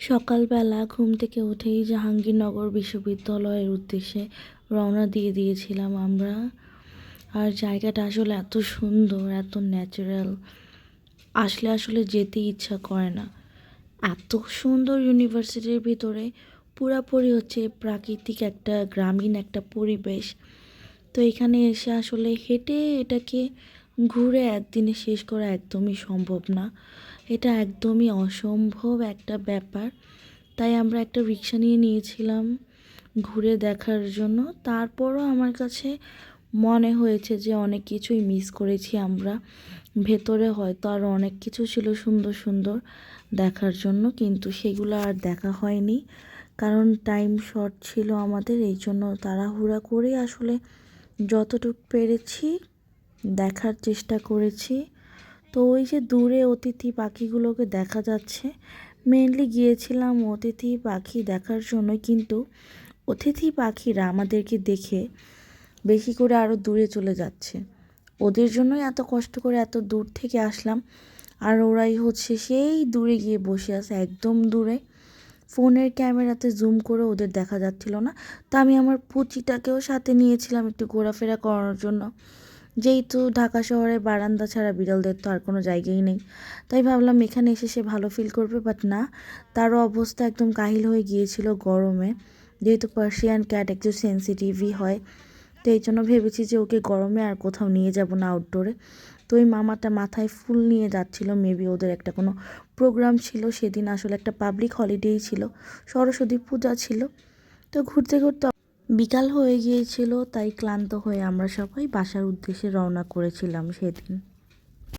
সকালবেলা ঘুম থেকে উঠেই জাহাঙ্গীরনগর বিশ্ববিদ্যালয়ের উদ্দেশ্যে রওনা দিয়ে দিয়েছিলাম আমরা। আর জায়গাটা আসলে এত সুন্দর, এত ন্যাচারাল আসলে আসলে যেতে ইচ্ছা করে না। এত সুন্দর ইউনিভার্সিটির ভিতরে পুরাপুরি হচ্ছে প্রাকৃতিক একটা, গ্রামীণ একটা পরিবেশ। তো এখানে এসে আসলে হেঁটে এটাকে ঘুরে একদিনে শেষ করা একদমই সম্ভব না। এটা একদমই অসম্ভব একটা ব্যাপার। তাই আমরা একটা রিক্সা নিয়ে নিয়েছিলাম ঘুরে দেখার জন্য। তারপরও আমার কাছে মনে হয়েছে যে অনেক কিছুই মিস করেছি আমরা। ভেতরে হয়তো আরও অনেক কিছু ছিল সুন্দর সুন্দর দেখার জন্য, কিন্তু সেগুলো আর দেখা হয়নি। কারণ টাইম শর্ট ছিল আমাদের, এই জন্য তাড়াহুড়া করে আসলে যতটুকু পেরেছি দেখার চেষ্টা করেছি। তো ওই যে দূরে অতিথি পাখিগুলোকে দেখা যাচ্ছে। মেনলি গিয়েছিলাম অতিথি পাখি দেখার জন্য, কিন্তু অতিথি পাখিরা আমাদেরকে দেখে বেশি করে আরও দূরে চলে যাচ্ছে। ওদের জন্যই এত কষ্ট করে এত দূর থেকে আসলাম। আর ওরাই হচ্ছে সেই দূরে গিয়ে বসে আছে, একদম দূরে। ফোনের ক্যামেরাতে জুম করে ওদের দেখা যাচ্ছিল না। তা আমি আমার পুচিটাকেও সাথে নিয়েছিলাম একটু ঘোরাফেরা করানোর জন্য। যেহেতু ঢাকা শহরে বারান্দা ছাড়া বিড়ালদের তো আর কোনো জায়গাই নেই। তাই ভাবলাম এখানে এসে সে ভালো ফিল করবে বাট না, তারও অবস্থা একদম কাহিল হয়ে গিয়েছিল গরমে। যেহেতু পার্সিয়ান ক্যাট একটু সেন্সিটিভই হয়, তো এই জন্য ভেবেছি যে ওকে গরমে আর কোথাও নিয়ে যাব না আউটডোরে তো ওই মামাটা মাথায় ফুল নিয়ে যাচ্ছিল মেবি ওদের একটা কোনো প্রোগ্রাম ছিল, সেদিন আসলে একটা পাবলিক হলিডেই ছিল, সরস্বতী পূজা ছিল। তো ঘুরতে ঘুরতে বিকাল হয়ে গিয়েছিল তাই ক্লান্ত হয়ে আমরা সবাই বাসার উদ্দেশ্যে রওনা করেছিলাম সেদিন।